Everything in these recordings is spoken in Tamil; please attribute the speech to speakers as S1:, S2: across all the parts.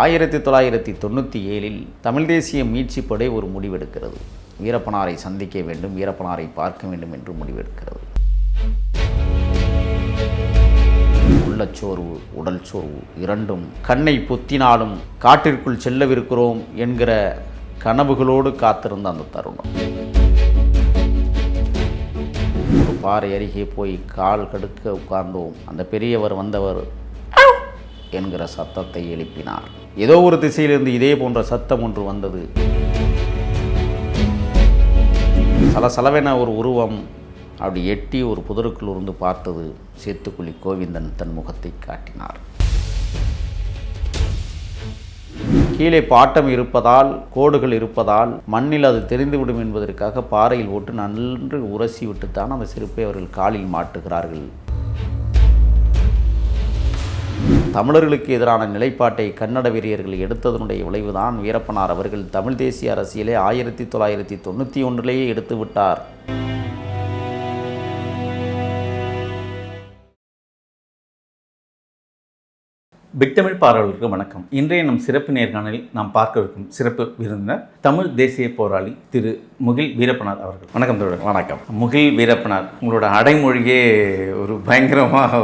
S1: ஆயிரத்தி தொள்ளாயிரத்தி தொண்ணூற்றி ஏழில் தமிழ் தேசிய மீட்சிப்படை ஒரு முடிவெடுக்கிறது. வீரப்பனாரை சந்திக்க வேண்டும் வீரப்பனாரை பார்க்க வேண்டும் என்று முடிவெடுக்கிறது. உள்ளச்சோர்வு உடல் சோர்வு இரண்டும் கண்ணை பொத்தினாலும் காட்டிற்குள் செல்லவிருக்கிறோம் என்கிற கனவுகளோடு காத்திருந்த அந்த தருணம். ஒரு பாறை அருகே போய் கால் கடுக்க உட்கார்ந்தோம். அந்த பெரியவர் வந்தவர் என்கிற சத்தத்தை எழுப்பினார். ஏதோ ஒரு திசையிலிருந்து இதே போன்ற சத்தம் ஒன்று வந்தது. சலசலவென ஒரு உருவம் அப்படி எட்டி ஒரு புதருக்குள் இருந்து பார்த்தது. சேத்துக்குழி கோவிந்தன் தன் முகத்தை காட்டினார். கீழே பாட்டம் இருப்பதால் கோடுகள் இருப்பதால் மண்ணில் அது தெரிந்துவிடும் என்பதற்காக பாறையில் போட்டு நன்று உரசி விட்டுத்தான் அந்த செருப்பை அவர்கள் காலில் மாட்டுகிறார்கள். தமிழர்களுக்கு எதிரான நிலைப்பாட்டை கன்னட வீரியர்கள் எடுத்ததனுடைய விளைவுதான் வீரப்பனார் அவர்கள் தமிழ் தேசிய அரசியலை ஆயிரத்தி தொள்ளாயிரத்தி தொண்ணூற்றி ஒன்றிலேயே எடுத்து விட்டார்.
S2: பிக்தமிழ் பார்வையாளர்களுக்கு வணக்கம். இன்றைய நம் சிறப்பு நேர்காணலில் நாம் பார்க்கவிருக்கும் சிறப்பு விருந்தினர் தமிழ் தேசிய போராளி திரு முகில் வீரப்பனார் அவர்கள். வணக்கம் தோழர்
S1: வணக்கம்.
S2: முகில் வீரப்பனார் உங்களோட அடைமொழியே ஒரு பயங்கரமாக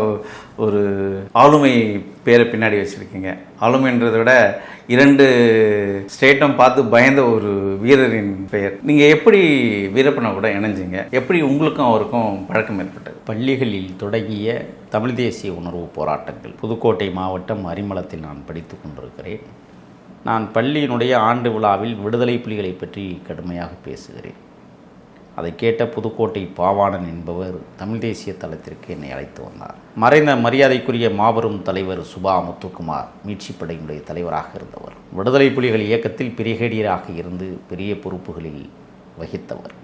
S2: ஒரு ஆளுமை பேரை பின்னாடி வச்சுருக்கீங்க. ஆளுமைன்றதை விட இரண்டு ஸ்டேட்டும் பார்த்து பயந்த ஒரு வீரரின் பெயர். நீங்கள் எப்படி வீரப்பனை கூட இணைஞ்சிங்க? எப்படி உங்களுக்கும் அவருக்கும் பழக்கம் ஏற்பட்டது?
S1: பள்ளிகளில் தொடங்கிய தமிழ் தேசிய உணர்வு போராட்டங்கள். புதுக்கோட்டை மாவட்டம் அரிமளத்தில் நான் படித்து கொண்டிருக்கிறேன். நான் பள்ளியினுடைய ஆண்டு விழாவில் விடுதலை புலிகளை பற்றி கடுமையாக பேசுகிறேன். அதை கேட்ட புதுக்கோட்டை பாவாணன் என்பவர் தமிழ் தேசிய தளத்திற்கு என்னை அழைத்து வந்தார். மறைந்த மரியாதைக்குரிய மாபெரும் தலைவர் சுபா முத்துக்குமார் மீட்சிப்படையினுடைய தலைவராக இருந்தவர். விடுதலை புலிகள் இயக்கத்தில் பிரிகேடியராக இருந்து பெரிய பொறுப்புகளில் வகித்தவர்.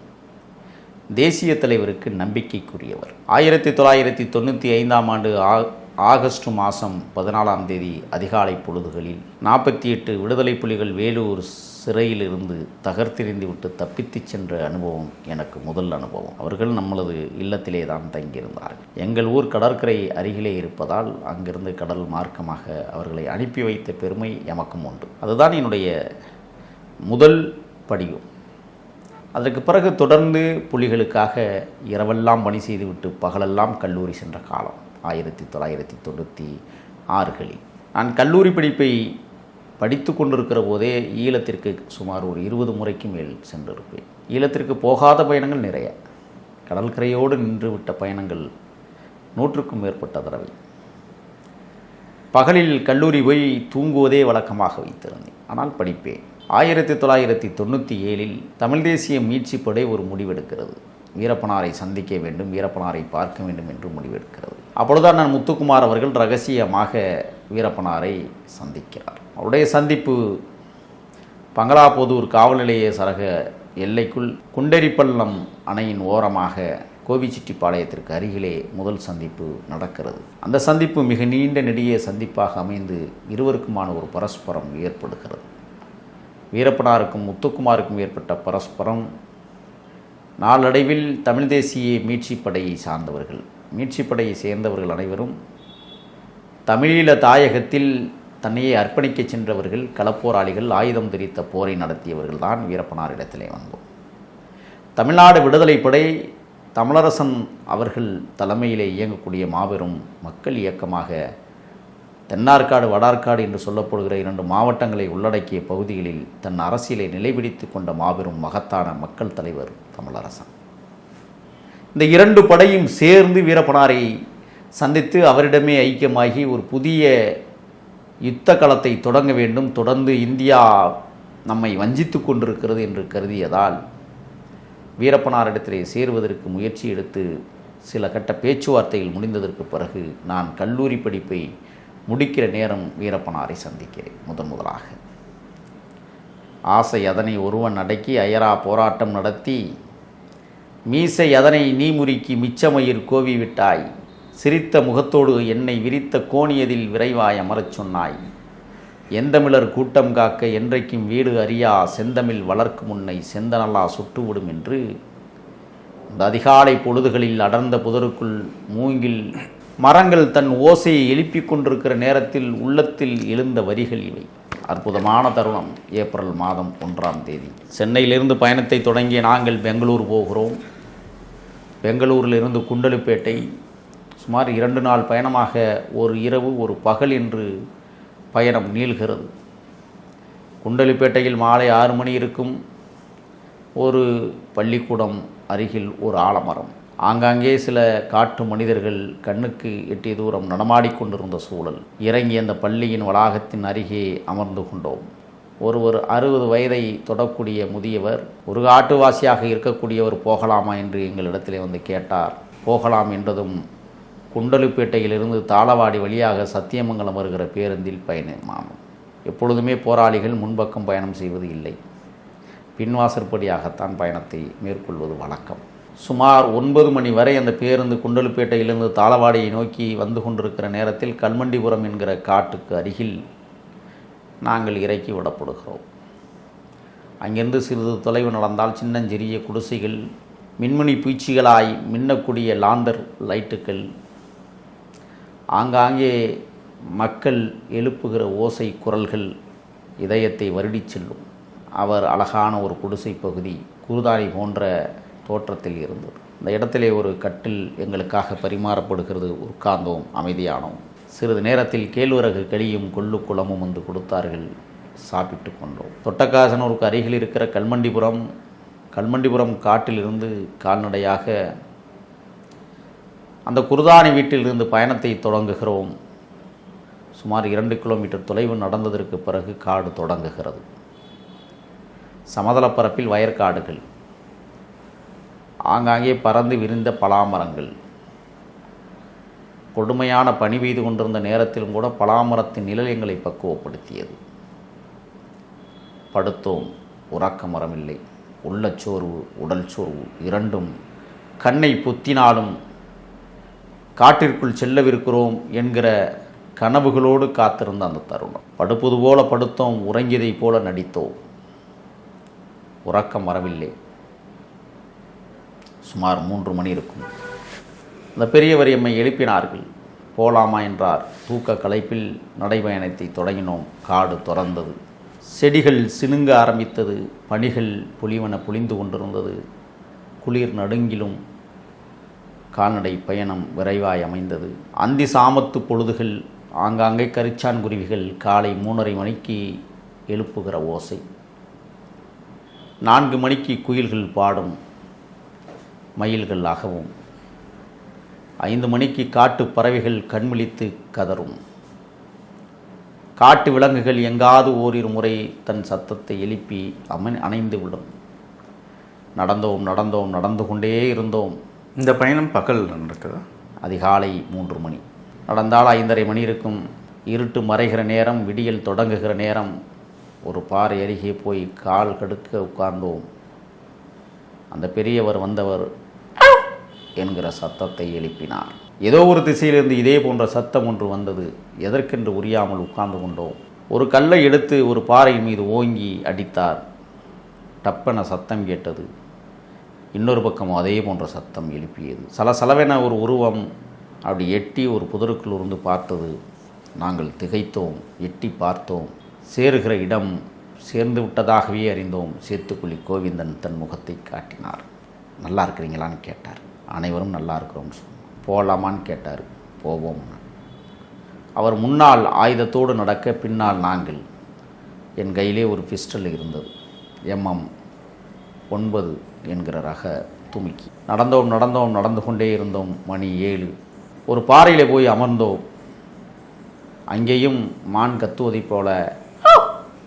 S1: தேசிய தலைவருக்கு நம்பிக்கைக்குரியவர். ஆயிரத்தி தொள்ளாயிரத்தி தொண்ணூற்றி ஐந்தாம் ஆண்டு ஆ ஆகஸ்ட் மாதம் பதினாலாம் தேதி அதிகாலை பொழுதுகளில் நாற்பத்தி எட்டு விடுதலை புலிகள் வேலூர் சிறையிலிருந்து தகர்த்தெறிந்து விட்டு தப்பித்துச் சென்ற அனுபவம் எனக்கு முதல் அனுபவம். அவர்கள் நம்மளது இல்லத்திலே தான் தங்கியிருந்தார்கள். எங்கள் ஊர் கடற்கரை அருகிலே இருப்பதால் அங்கிருந்து கடல் மார்க்கமாக அவர்களை அனுப்பி வைத்த பெருமை எமக்கும் உண்டு. அதுதான் என்னுடைய முதல் படிவம் அதற்கு பிறகு தொடர்ந்து புலிகளுக்காக இரவெல்லாம் பணி செய்துவிட்டு பகலெல்லாம் கல்லூரி சென்ற காலம். ஆயிரத்தி தொள்ளாயிரத்தி தொண்ணூற்றி ஆறுகளில். நான் கல்லூரி படிப்பை படித்து கொண்டிருக்கிற போதே ஈழத்திற்கு சுமார் ஒரு இருபது முறைக்கு மேல் சென்றிருப்பேன். ஈழத்திற்கு போகாத பயணங்கள் நிறைய. கடற்கரையோடு நின்றுவிட்ட பயணங்கள் நூற்றுக்கும் மேற்பட்ட தடவை. பகலில் கல்லூரி போய் தூங்குவதே வழக்கமாக வைத்திருந்தேன். ஆனால் படிப்பேன். ஆயிரத்தி தொள்ளாயிரத்தி தொண்ணூற்றி ஏழில் தமிழ் தேசிய மீட்சிப்படை ஒரு முடிவெடுக்கிறது. வீரப்பனாரை சந்திக்க வேண்டும் வீரப்பனாரை பார்க்க வேண்டும் என்று முடிவெடுக்கிறது. அப்பொழுதுதான் நான் முத்துக்குமார் அவர்கள் ரகசியமாக வீரப்பனாரை சந்திக்கிறார். அவருடைய சந்திப்பு பங்களாபோதூர் காவல் நிலைய சரக எல்லைக்குள் குண்டரிப்பள்ளம் அணையின் ஓரமாக கோபிச்செட்டிப்பாளையத்திற்கு அருகிலே முதல் சந்திப்பு நடக்கிறது. அந்த சந்திப்பு மிக நீண்ட நெடிய சந்திப்பாக அமைந்து இருவருக்குமான ஒரு பரஸ்பரம் ஏற்படுகிறது. வீரப்பனாருக்கும் முத்துக்குமாருக்கும் ஏற்பட்ட பரஸ்பரம் நாளடைவில் தமிழ் தேசிய மீட்சிப்படையை சார்ந்தவர்கள். மீட்சிப்படையை சேர்ந்தவர்கள் அனைவரும் தமிழீழ தாயகத்தில் தன்னையே அர்ப்பணிக்கச் சென்றவர்கள் களப்போராளிகள் ஆயுதம் தெரித்த போரை நடத்தியவர்கள் தான் வீரப்பனார் இடத்திலே வந்தோம். தமிழ்நாடு விடுதலை படை தமிழரசன் அவர்கள் தலைமையிலே இயங்கக்கூடிய மாபெரும் மக்கள் இயக்கமாக தென்னார்காடு வடார்காடு என்று சொல்லப்படுகிற இரண்டு மாவட்டங்களை உள்ளடக்கிய பகுதிகளில் தன் அரசியலை நிலைபிடித்து கொண்ட மாபெரும் மகத்தான மக்கள் தலைவர் தமிழரசன். இந்த இரண்டு படையும் சேர்ந்து வீரப்பனாரை சந்தித்து அவரிடமே ஐக்கியமாகி ஒரு புதிய யுத்த களத்தை தொடங்க வேண்டும். தொடர்ந்து இந்தியா நம்மை வஞ்சித்து கொண்டிருக்கிறது என்று கருதியதால் வீரப்பனாரிடத்திலே சேருவதற்கு முயற்சி எடுத்து சில கட்ட பேச்சுவார்த்தைகள் முடிந்ததற்கு பிறகு நான் கல்லூரி படிப்பை முடிக்கிற நேரம் வீரப்பனாரை சந்திக்கிறேன் முதன் முதலாக. ஆசை அதனை ஒருவன் அடக்கி அயரா போராட்டம் நடத்தி மீசை அதனை நீ முறுக்கி மிச்சமயிர் கோவி விட்டாய் சிரித்த முகத்தோடு என்னை விரித்த கோணியதில் விரைவாய் அமரச் சொன்னாய். எந்தமிழர் கூட்டம் காக்க என்றைக்கும் வீடு அறியா செந்தமிழ் வளர்க்கும் முன்னை செந்தனலா சுட்டுவிடும் என்று இந்த அதிகாலை பொழுதுகளில் அடர்ந்த புதருக்குள் மூங்கில் மரங்கள் தன் ஓசையை எழுப்பிக் கொண்டிருக்கிற நேரத்தில் உள்ளத்தில் எழுந்த வரிகள் இவை. அற்புதமான தருணம் ஏப்ரல் மாதம் ஒன்றாம் தேதி. சென்னையிலிருந்து பயணத்தை தொடங்கிய நாங்கள் பெங்களூர் போகிறோம். பெங்களூரிலிருந்து குண்டலுப்பேட்டை சுமார் இரண்டு நாள் பயணமாக ஒரு இரவு ஒரு பகல் என்று பயணம் நீள்கிறது. குண்டலிப்பேட்டையில் மாலை ஆறு மணி இருக்கும் ஒரு பள்ளிக்கூடம் அருகில் ஒரு ஆலமரம். ஆங்காங்கே சில காட்டு மனிதர்கள் கண்ணுக்கு எட்டிய தூரம் நடமாடிக்கொண்டிருந்த சூழல். இறங்கி அந்த பள்ளியின் வளாகத்தின் அருகே அமர்ந்து கொண்டோம். ஒருவர் அறுபது வயதை தொடக்கூடிய முதியவர் ஒரு காட்டுவாசியாக இருக்கக்கூடியவர் போகலாமா? என்று எங்களிடத்திலே வந்து கேட்டார். போகலாம் என்றதும் குண்டலுப்பேட்டையிலிருந்து தாளவாடி வழியாக சத்தியமங்கலம் வருகிற பேருந்தில் பயணமானோம் எப்பொழுதுமே போராளிகள் முன்பக்கம் பயணம் செய்வது இல்லை. பின்வாசற்படியாகத்தான் பயணத்தை மேற்கொள்வது வழக்கம். சுமார் ஒன்பது மணி வரை அந்த பேருந்து குண்டலுப்பேட்டையிலிருந்து தாளவாடியை நோக்கி வந்து கொண்டிருக்கிற நேரத்தில் கல்மண்டிபுரம் என்கிற காட்டுக்கு அருகில் நாங்கள் இறக்கி விடப்படுகிறோம். அங்கிருந்து சிறிது தொலைவு நடந்தால் சின்னஞ்சிறிய குடிசைகள் மின்மினி பூச்சிகளாய் மின்னக்கூடிய லாந்தர் லைட்டுகள் ஆங்காங்கே மக்கள் எழுப்புகிற ஓசை குரல்கள் இதயத்தை வருடிச் செல்லும். அவர் அழகான ஒரு குடிசை பகுதி குருதாரி போன்ற தோற்றத்தில் இருந்தது. இந்த இடத்திலே ஒரு கட்டில் எங்களுக்காக பரிமாறப்படுகிறது உட்கார்ந்தோம் அமைதியானோம். சிறிது நேரத்தில் கேழ்வரகு களியும் கொள்ளு குளமும் வந்து கொடுத்தார்கள் சாப்பிட்டு கொண்டோம். தொட்டக்காசனூருக்கு அருகில் இருக்கிற கல்மண்டிபுரம் கல்மண்டிபுரம் காட்டிலிருந்து கால்நடையாக அந்த குருதானி வீட்டிலிருந்து பயணத்தை தொடங்குகிறோம். சுமார் இரண்டு கிலோமீட்டர் தொலைவு நடந்ததற்கு பிறகு காடு தொடங்குகிறது. சமதளப்பரப்பில் வயற்காடுகள் ஆங்காங்கே பறந்து விரிந்த பலாமரங்கள். கொடுமையான பனி பெய்து கொண்டிருந்த நேரத்திலும் கூட பலாமரத்தின் நிழல் எங்களை பக்குவப்படுத்தியது. படுத்தோம். உறக்க மரமில்லை. உள்ளச்சோர்வு உடல் சோர்வு இரண்டும் கண்ணை புத்தினாலும் காட்டிற்குள் செல்லவிருக்கிறோம் என்கிற கனவுகளோடு காத்திருந்த அந்த தருணம். படுப்பது போல படுத்தோம். உறங்கியதைப் போல நடித்தோம். உறக்கம் வரவில்லை சுமார் மூன்று மணி இருக்கும். அந்த பெரியவர் எம்மை எழுப்பினார்கள். போலாமா என்றார். தூக்க களைப்பில் நடைபயணத்தை தொடங்கினோம். காடு துறந்தது. செடிகள் சினுங்க ஆரம்பித்தது. பனிகள் பொலிவன பொழிந்து கொண்டிருந்தது. குளிர் நடுங்கிலும் கால்நடை பயணம் விரைவாய் அமைந்தது. அந்தி சாமத்து பொழுதுகள் ஆங்காங்கே கரிச்சான் குருவிகள் காலை மூணரை மணிக்கு எழுப்புகிற ஓசை. நான்கு மணிக்கு குயில்கள் பாடும் மயில்கள் அகவும் ஐந்து மணிக்கு காட்டு பறவைகள் கண்விழித்து கதறும். காட்டு விலங்குகள் எங்காவது ஓரிரு முறை தன் சத்தத்தை எழுப்பி அமன் அணைந்து விடும். நடந்தோம் நடந்தோம் நடந்து கொண்டே இருந்தோம்.
S2: இந்த பயணம் பகல் நடக்குதா
S1: அதிகாலை மூன்று மணி. நடந்தால் ஐந்தரை மணி இருக்கும். இருட்டு மறைகிற நேரம் விடியல் தொடங்குகிற நேரம். ஒரு பாறை அருகே போய் கால் கடுக்க உட்கார்ந்தோம். அந்த பெரியவர் வந்தவர் என்கிற சத்தத்தை எழுப்பினார். ஏதோ ஒரு திசையிலிருந்து இதே போன்ற சத்தம் ஒன்று வந்தது. எதற்கென்று உரியாமல் உட்கார்ந்து கொண்டோம். ஒரு கல்லை எடுத்து ஒரு பாறை மீது ஓங்கி அடித்தார். டப்பென சத்தம் கேட்டது. இன்னொரு பக்கம் அதே போன்ற சத்தம் எழுப்பியது. சலசலவென ஒரு உருவம் அப்படி எட்டி ஒரு புதருக்குள் இருந்து பார்த்தது. நாங்கள் திகைத்தோம் எட்டி பார்த்தோம். சேருகிற இடம் சேர்ந்து விட்டதாகவே அறிந்தோம். சேத்துக்குழி கோவிந்தன் தன் முகத்தை காட்டினார் நல்லா இருக்கிறீங்களான்னு கேட்டார். அனைவரும் நல்லா இருக்கிறோம்னு சொன்னோம் போகலாமான்னு கேட்டார். போவோம். அவர் முன்னால் ஆயுதத்தோடு நடக்க பின்னால் நாங்கள். என் கையிலே ஒரு பிஸ்டல் இருந்தது. எம்எம் ஒன்பது என்கிற ரக துமிக்கி. நடந்தோம் நடந்தோம் நடந்து கொண்டே இருந்தோம். மணி ஏழு. ஒரு பாறையில் போய் அமர்ந்தோம். அங்கேயும் மான் கத்துவதைப் போல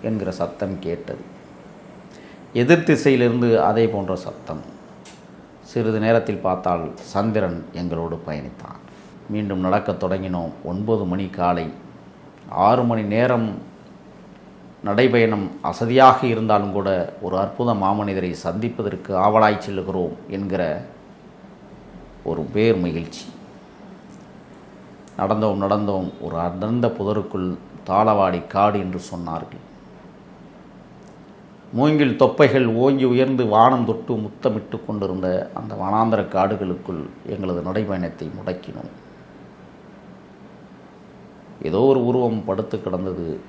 S1: என்கிற சத்தம் கேட்டது. எதிர் திசையிலிருந்து அதே போன்ற சத்தம். சிறிது நேரத்தில் பார்த்தால் சந்திரன் எங்களோடு பயணித்தான். மீண்டும் நடக்கத் தொடங்கினோம். ஒன்பது மணி காலை. ஆறு மணி நேரம் நடைபயணம் அசதியாக இருந்தாலும் கூட ஒரு அற்புத மாமனிதரை சந்திப்பதற்கு ஆவலாய் செல்லுகிறோம் என்கிற ஒரு பேர் மகிழ்ச்சி. நடந்தோம் நடந்தோம். ஒரு அடர்ந்த புதருக்குள் தாளவாடி காடு என்று சொன்னார்கள். மூங்கில் தொப்பைகள் ஓங்கி உயர்ந்து வானம் தொட்டு முத்தமிட்டு கொண்டிருந்த அந்த வனாந்தர காடுகளுக்குள் எங்களது நடைபயணத்தை முடக்கினோம். ஏதோ ஒரு உருவம் படுத்து கிடந்தது.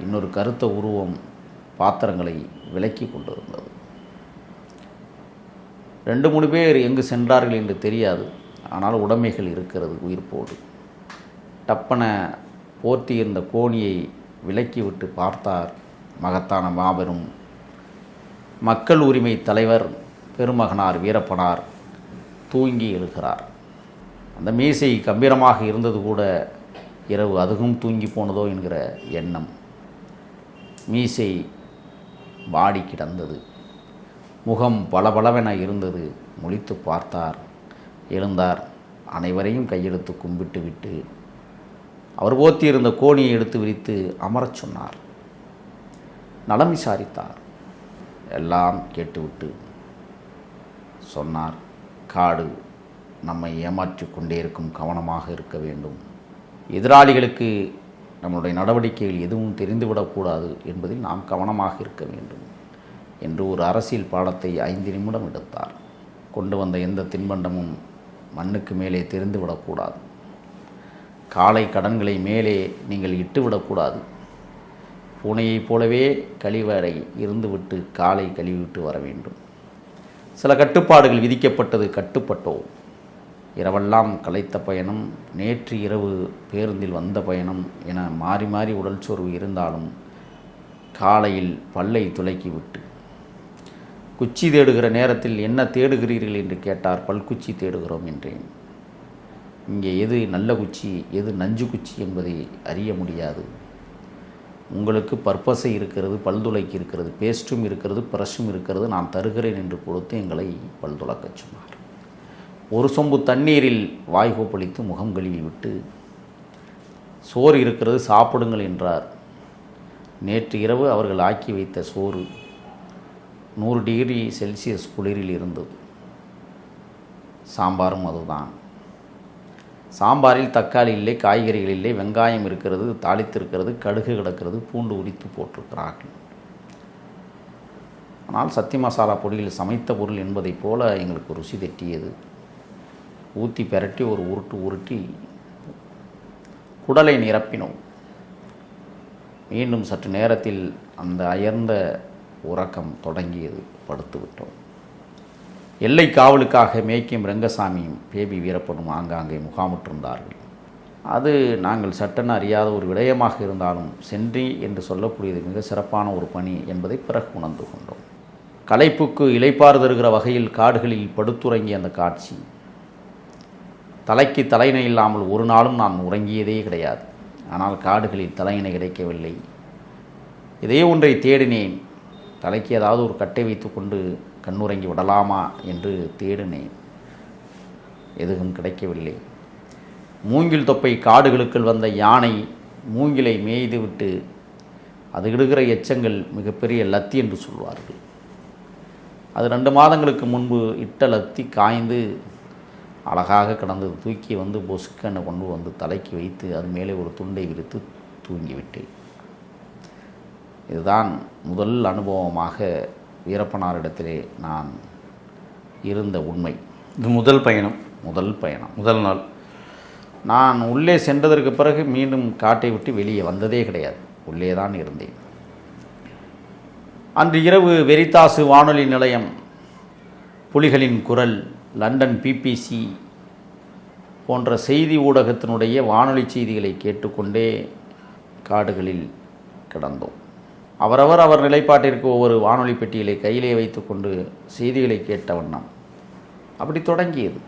S1: இன்னொரு கருத்த உருவம் பாத்திரங்களை விலக்கி கொண்டிருந்தது. ரெண்டு மூணு பேர் எங்கு சென்றார்கள் என்று தெரியாது. ஆனால் உடைமைகள் இருக்கிறது உயிர்ப்போடு. டப்பன போர்த்தியிருந்த கோணியை விலக்கிவிட்டு பார்த்தார் மகத்தான மாபெரும் மக்கள் உரிமை தலைவர் பெருமகனார் வீரப்பனார் தூங்கி எழுகிறார். அந்த மீசை கம்பீரமாக இருந்தது கூட இரவு அதுவும் தூங்கி போனதோ என்கிற எண்ணம். மீசை வாடி கிடந்தது. முகம் பளபளவென இருந்தது. முழித்து பார்த்தார். எழுந்தார். அனைவரையும் கையெடுத்து கும்பிட்டு விட்டு அவர் போத்தியிருந்த கோணியை எடுத்து விரித்து அமரச் சொன்னார். நலம் விசாரித்தார். எல்லாம் கேட்டுவிட்டு சொன்னார் காடு நம்மை ஏமாற்றி கொண்டே இருக்கும் கவனமாக இருக்க வேண்டும். எதிராளிகளுக்கு நம்முடைய நடவடிக்கைகள் எதுவும் தெரிந்துவிடக்கூடாது என்பதில் நாம் கவனமாக இருக்க வேண்டும் என்று ஒரு அரசியல் பாடத்தை ஐந்து நிமிடம் எடுத்தார். கொண்டு வந்த எந்த தின்பண்டமும் மண்ணுக்கு மேலே தெரிந்துவிடக்கூடாது காலை கடன்களை மேலே நீங்கள் இட்டுவிடக்கூடாது பூனையைப் போலவே கழிவறை இருந்துவிட்டு காலை கழுவிவிட்டு வர வேண்டும். சில கட்டுப்பாடுகள் விதிக்கப்பட்டது கட்டுப்பட்டோம். இரவெல்லாம் களைத்த பயணம் நேற்று இரவு பேருந்தில் வந்த பயணம் என மாறி மாறி உடல் சோர்வு இருந்தாலும் காலையில் பல்லை துலக்கிவிட்டு. குச்சி தேடுகிற நேரத்தில் என்ன தேடுகிறீர்கள்? என்று கேட்டார். பல்குச்சி தேடுகிறோம் என்றேன். இங்கே எது நல்ல குச்சி எது நஞ்சு குச்சி என்பதை அறிய முடியாது. உங்களுக்கு பர்பஸை இருக்கிறது பல்துளைக்கு இருக்கிறது பேஸ்ட்டும் இருக்கிறது ப்ரஷும் இருக்கிறது நான் தருகிறேன் என்று கொடுத்து எங்களை பல்துளக்கச் சொன்னார். ஒரு சொம்பு தண்ணீரில் வாய் கோப்பளித்து முகம் கழுவி விட்டு சோறு இருக்கிறது சாப்பிடுங்கள் என்றார். நேற்று இரவு அவர்கள் ஆக்கி வைத்த சோறு நூறு டிகிரி செல்சியஸ் குளிரில் இருந்தது. சாம்பாரும் அதுதான். சாம்பாரில் தக்காளி இல்லை காய்கறிகள் இல்லை வெங்காயம் இருக்கிறது தாளித்திருக்கிறது கடுகு கிடக்கிறது பூண்டு உரித்து போட்டிருக்கிறார்கள். ஆனால் சத்தி மசாலா பொடியில் சமைத்த பொருள் என்பதைப் போல எங்களுக்கு ருசி தெட்டியது. ஊற்றி பெரட்டி ஒரு உருட்டு உருட்டி குடலை நிரப்பினோம். மீண்டும் சற்று நேரத்தில் அந்த அயர்ந்த உறக்கம் தொடங்கியது படுத்து விட்டோம் எல்லை காவலுக்காக மேய்க்கும் ரங்கசாமியும் பேபி வீரப்பனும் ஆங்காங்கே முகாமிட்டிருந்தார்கள். அது நாங்கள் சட்டென அறியாத ஒரு விடயமாக இருந்தாலும் சென்றி என்று சொல்லக்கூடியது மிக சிறப்பான ஒரு பணி என்பதை பிறகு உணர்ந்து கொண்டோம். களைப்புக்கு இலைப்பாறு தருகிற வகையில் காடுகளில் படுத்துறங்கிய அந்த காட்சி தலைக்கு தலையினை இல்லாமல் ஒரு நாளும் நான் உறங்கியதே கிடையாது. ஆனால் காடுகளில் தலையினை கிடைக்கவில்லை இதே ஒன்றை தேடினேன். தலைக்கு ஏதாவது ஒரு கட்டை வைத்துக்கொண்டு கண்ணுறங்கி விடலாமா என்று தேடினேன். எதுவும் கிடைக்கவில்லை. மூங்கில் தொப்பை காடுகளுக்குள் வந்த யானை மூங்கிலை மேய்துவிட்டு அது இடுகிற எச்சங்கள் மிகப்பெரிய லத்தி என்று சொல்வார்கள். அது ரெண்டு மாதங்களுக்கு முன்பு இட்ட லத்தி காய்ந்து அழகாக கிடந்தது. தூக்கி வந்து பொசுக்கனை கொண்டு வந்து தலைக்கு வைத்து அது மேலே ஒரு துண்டை விரித்து தூங்கிவிட்டேன். இதுதான் முதல் அனுபவமாக வீரப்பனாரிடத்திலே நான் இருந்த உண்மை.
S2: இது முதல் பயணம்.
S1: முதல் பயணம்.
S2: முதல் நாள்.
S1: நான் உள்ளே சென்றதற்கு பிறகு மீண்டும் காட்டை விட்டு வெளியே வந்ததே கிடையாது. உள்ளே தான் இருந்தேன். அன்று இரவு வெரிதாசு வானொலி நிலையம் புலிகளின் குரல் லண்டன் பிபிசி போன்ற செய்தி ஊடகத்தினுடைய வானொலி செய்திகளை கேட்டுக்கொண்டே காடுகளில் கிடந்தோம். அவரவர் அவர் நிலைப்பாட்டிற்கு ஒவ்வொரு வானொலி பெட்டியிலே கையிலே வைத்துக்கொண்டு செய்திகளை கேட்ட வண்ணம். அப்படி தொடங்கியது.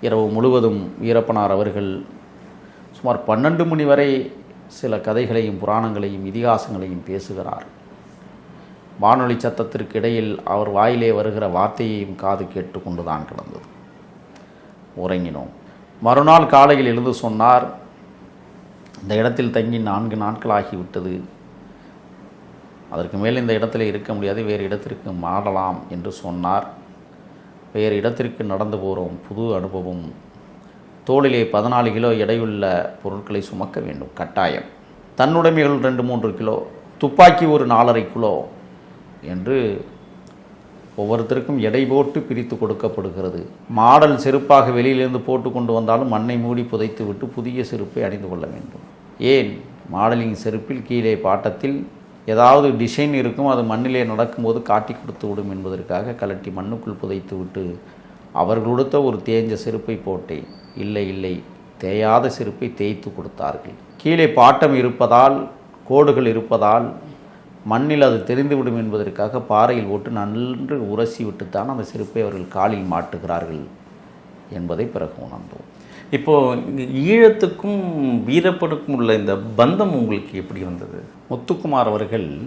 S1: இரவு முழுவதும் வீரப்பனார் அவர்கள் சுமார் பன்னெண்டு மணி வரை சில கதைகளையும் புராணங்களையும் இதிகாசங்களையும் பேசுகிறார். வானொலி சத்தத்திற்கு இடையில் அவர் வாயிலே வருகிற வார்த்தையையும் காது கேட்டு கொண்டு தான் கிடந்தது. உறங்கினோம். மறுநாள் காலையில் எழுந்து சொன்னார் இந்த இடத்தில் தங்கி நான்கு நாட்கள் ஆகிவிட்டது. அதற்கு மேல் இந்த இடத்துல இருக்க முடியாது வேறு இடத்திற்கு மாறலாம் என்று சொன்னார். வேறு இடத்திற்கு நடந்து போகிறோம் புது அனுபவம். தோளிலே பதினாலு கிலோ எடையுள்ள பொருட்களை சுமக்க வேண்டும் கட்டாயம். தன்னுடைமைகள் ரெண்டு மூன்று கிலோ துப்பாக்கி ஒரு நாலரை கிலோ என்று ஒவ்வொருத்தருக்கும் எடை போட்டு பிரித்து கொடுக்கப்படுகிறது. மாடல் செருப்பாக வெளியிலிருந்து போட்டு கொண்டு வந்தாலும் மண்ணை மூடி புதைத்து விட்டு புதிய செருப்பை அணிந்து கொள்ள வேண்டும். ஏன்? மாடலிங் செருப்பில் கீழே பாட்டத்தில் ஏதாவது டிசைன் இருக்கும் அது மண்ணிலே நடக்கும்போது காட்டி கொடுத்து விடும் என்பதற்காக கலட்டி மண்ணுக்குள் புதைத்து விட்டு அவர்களுடுத்த ஒரு தேஞ்ச செருப்பை போட்டேன். இல்லை இல்லை தேயாத செருப்பை தேய்த்து கொடுத்தார்கள். கீழே பாட்டம் இருப்பதால் கோடுகள் இருப்பதால் மண்ணில் அது தெரிந்துவிடும் என்பதற்காக பாறையில் போட்டு நன்று உரசி விட்டுத்தான் அந்த செருப்பை அவர்கள் காலில் மாட்டுகிறார்கள் என்பதை பிறகு உணர்ந்தோம்.
S2: இப்போது ஈழத்துக்கும் வீரப்பனுக்கும் உள்ள இந்த பந்தம் உங்களுக்கு எப்படி வந்தது?
S1: முத்துக்குமார் அவர்கள்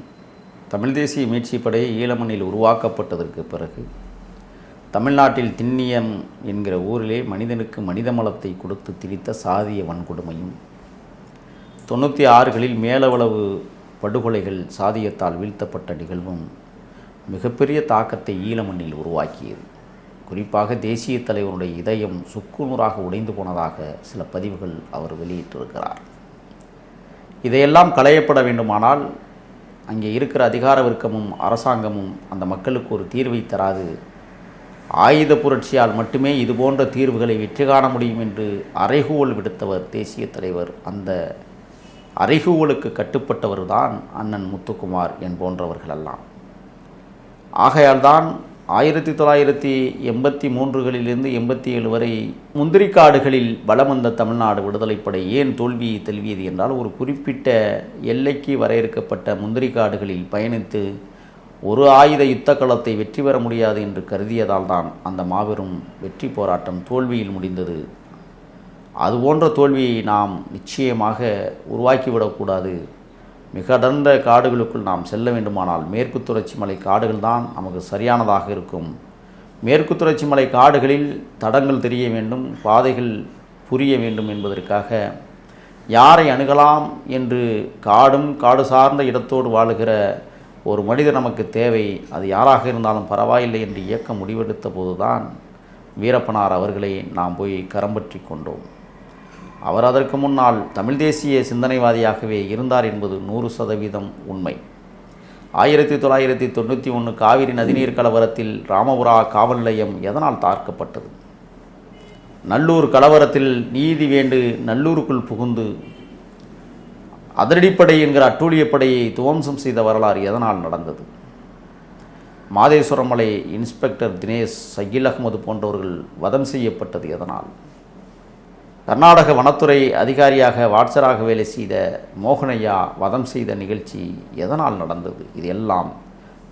S1: தமிழ் தேசிய மீட்சிப் படை ஈழமண்ணில் உருவாக்கப்பட்டதற்கு பிறகு தமிழ்நாட்டில் திண்ணியம் என்கிற ஊரிலே மனிதனுக்கு மனித மலத்தை கொடுத்து திரித்த சாதிய வன்கொடுமையும் தொண்ணூற்றி ஆறுகளில் மேலவளவு படுகொலைகள் சாதியத்தால் வீழ்த்தப்பட்ட நிகழ்வும் மிகப்பெரிய தாக்கத்தை ஈழமண்ணில் உருவாக்கியது. குறிப்பாக தேசிய தலைவருடைய இதயம் சுக்குநூறாக உடைந்து போனதாக சில பதிவுகள் அவர் வெளியிட்டிருக்கிறார். இதையெல்லாம் களையப்பட வேண்டுமானால் அங்கே இருக்கிற அதிகார வர்க்கமும் அரசாங்கமும் அந்த மக்களுக்கு ஒரு தீர்வை தராது. ஆயுத புரட்சியால் மட்டுமே இதுபோன்ற தீர்வுகளை வெற்றி காண முடியும் என்று அறைகூவல் விடுத்தவர் தேசிய தலைவர். அந்த அறைகூவலுக்கு கட்டுப்பட்டவர் தான் அண்ணன் முத்துக்குமார் என்போன்றவர்களெல்லாம். ஆகையால்தான் ஆயிரத்தி தொள்ளாயிரத்தி எண்பத்தி மூன்றுகளிலிருந்து எண்பத்தி ஏழு வரை முந்திரிக்காடுகளில் பலம் வந்த தமிழ்நாடு விடுதலைப்படை ஏன் தோல்வியை தெல்வியது என்றால் ஒரு குறிப்பிட்ட எல்லைக்கு வரையறுக்கப்பட்ட முந்திரிக்காடுகளில் பயணித்து ஒரு ஆயுத யுத்த களத்தை வெற்றி பெற முடியாது என்று கருதியதால் தான் அந்த மாபெரும் வெற்றி போராட்டம் தோல்வியில் முடிந்தது. அதுபோன்ற தோல்வியை நாம் நிச்சயமாக உருவாக்கிவிடக்கூடாது. மிக அடர்ந்த காடுகளுக்குள் நாம் செல்ல வேண்டுமானால் மேற்கு தொடர்ச்சி மலை காடுகள் தான் நமக்கு சரியானதாக இருக்கும். மேற்கு தொடர்ச்சி மலை காடுகளில் தடங்கள் தெரிய வேண்டும் பாதைகள் புரிய வேண்டும் என்பதற்காக யாரை அணுகலாம் என்று காடும் காடு சார்ந்த இடத்தோடு வாழுகிற ஒரு மனிதர் நமக்கு தேவை. அது யாராக இருந்தாலும் பரவாயில்லை என்று இயக்க முடிவெடுத்த போதுதான் வீரப்பனார் அவர்களை நாம் போய் கரம்பற்றி கொண்டோம். அவர் அதற்கு முன்னால் தமிழ் தேசிய சிந்தனைவாதியாகவே இருந்தார் என்பது நூறு சதவீதம் உண்மை. ஆயிரத்தி தொள்ளாயிரத்தி தொண்ணூற்றி ஒன்று காவிரி நதிநீர் கலவரத்தில் ராமபுரா காவல் நிலையம் எதனால் தாக்கப்பட்டது? நல்லூர் கலவரத்தில் நீதி வேண்டு நல்லூருக்குள் புகுந்து அதிரடிப்படை என்கிற அட்டூழியப்படையை துவம்சம் செய்த வரலாறு எதனால் நடந்தது? மாதேஸ்வரமலை இன்ஸ்பெக்டர் தினேஷ் சகில் அகமது போன்றவர்கள் வதம் செய்யப்பட்டது எதனால்? கர்நாடக வனத்துறை அதிகாரியாக வாட்சராக வேலை செய்த மோகனையா வதம் செய்த நிகழ்ச்சி எதனால் நடந்தது? இது எல்லாம்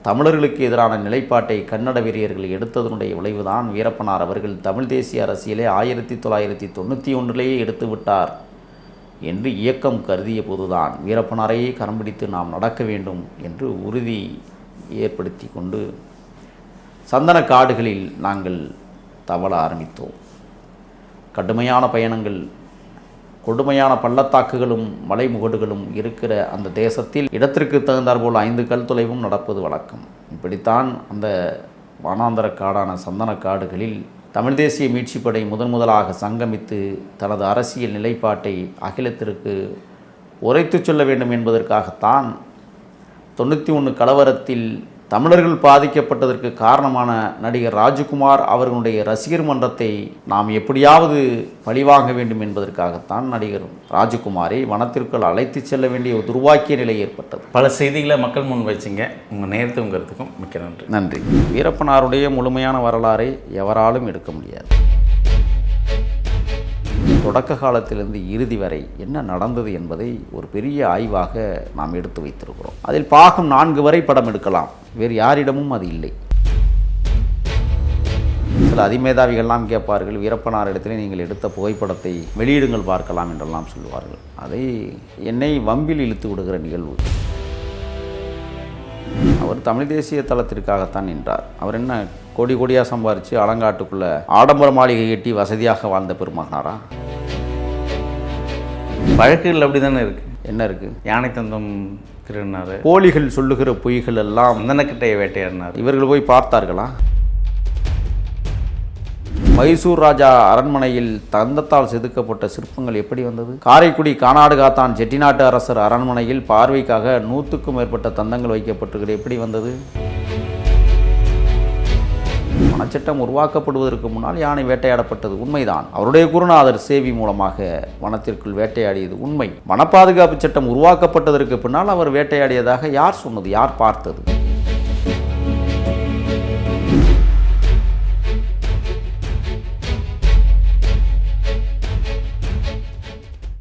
S1: தமிழர்களுக்கு எதிரான நிலைப்பாட்டை கன்னட வீரியர்கள் எடுத்ததனுடைய விளைவுதான். வீரப்பனார் அவர்கள் தமிழ் தேசிய அரசியலை ஆயிரத்தி தொள்ளாயிரத்தி தொண்ணூற்றி ஒன்றிலேயே எடுத்து விட்டார் என்று இயக்கம் கருதிய போதுதான். வீரப்பனாரையே கரம் பிடித்து நாம் நடக்க வேண்டும் என்று உறுதி ஏற்படுத்தி கொண்டு சந்தன காடுகளில் நாங்கள் தவள ஆரம்பித்தோம். கடுமையான பயணங்கள் கொடுமையான பள்ளத்தாக்குகளும் மலைமுகடுகளும் இருக்கிற அந்த தேசத்தில் இடத்திற்கு தகுந்தாற்போல் ஐந்து கல் தொலைவும் நடப்பது வழக்கம். இப்படித்தான் அந்த வானாந்தர காடான சந்தன காடுகளில் தமிழ் தேசிய மீட்சிப்படை முதன் முதலாக சங்கமித்து தனது அரசியல் நிலைப்பாட்டை அகிலத்திற்கு உரைத்துச் சொல்ல வேண்டும் என்பதற்காகத்தான் தொண்ணூற்றி ஒன்று கலவரத்தில் தமிழர்கள் பாதிக்கப்பட்டதற்கு காரணமான நடிகர் ராஜகுமார் அவர்களுடைய ரசிகர் மன்றத்தை நாம் எப்படியாவது பழிவாங்க வேண்டும் என்பதற்காகத்தான் நடிகர் ராஜகுமாரை வனத்திற்குள் அழைத்துச் செல்ல வேண்டிய ஒரு துர்வாக்கிய நிலை ஏற்பட்டது.
S2: பல செய்திகளை மக்கள் முன் வச்சிங்க. உங்கள் நேரத்தை உங்கிறதுக்கும் மிக்க நன்றி.
S1: நன்றி. வீரப்பனாருடைய முழுமையான வரலாறை எவராலும் எடுக்க முடியாது. தொடக்க காலத்திலிருந்து இறுதி வரை என்ன நடந்தது என்பதை ஒரு பெரிய ஆய்வாக நாம் எடுத்து வைத்திருக்கிறோம். அதில் பாகம் நான்கு வரை படம் எடுக்கலாம். வேறு யாரிடமும் அது இல்லை. சில அதிமேதாவிகள்லாம் கேட்பார்கள் வீரப்பனார் இடத்துல நீங்கள் எடுத்த புகைப்படத்தை வெளியிடுங்கள் பார்க்கலாம் என்றெல்லாம் சொல்லுவார்கள். அதை என்னை வம்பில் இழுத்து விடுகிற நிகழ்வு. அவர் தமிழ் தேசிய தளத்திற்காகத்தான் நின்றார். அவர் என்ன கோடி கோடியாக சம்பாரித்து அலங்காட்டுக்குள்ள ஆடம்பர மாளிகை கட்டி வசதியாக வாழ்ந்த பெருமகனாரா
S2: வழக்குகள் அப்படி தானே இருக்குது
S1: என்ன இருக்கு?
S2: யானை தந்தம் திருடினாரு
S1: போலிகள் சொல்லுகிற பொய்கள் எல்லாம்
S2: சந்தனக்கட்டையை வேட்டையாடினார்.
S1: இவர்கள் போய் பார்த்தார்களா? மைசூர் ராஜா அரண்மனையில் தந்தத்தால் செதுக்கப்பட்ட சிற்பங்கள் எப்படி வந்தது? காரைக்குடி கானாடு காத்தான் செட்டிநாட்டு அரசர் அரண்மனையில் பார்வைக்காக நூற்றுக்கும் மேற்பட்ட தந்தங்கள் வைக்கப்பட்டிருக்கிறது. எப்படி வந்தது? வனச்சட்டம் உருவாக்கப்படுவதற்கு முன்னால் யானை வேட்டையாடப்பட்டது உண்மைதான். அவருடைய குருநாதர் சேவி மூலமாக வனத்திற்குள் வேட்டையாடியது உண்மை. வன பாதுகாப்பு சட்டம் உருவாக்கப்பட்டதற்கு பின்னால் அவர் வேட்டையாடியதாக யார் சொன்னது? யார் பார்த்தது?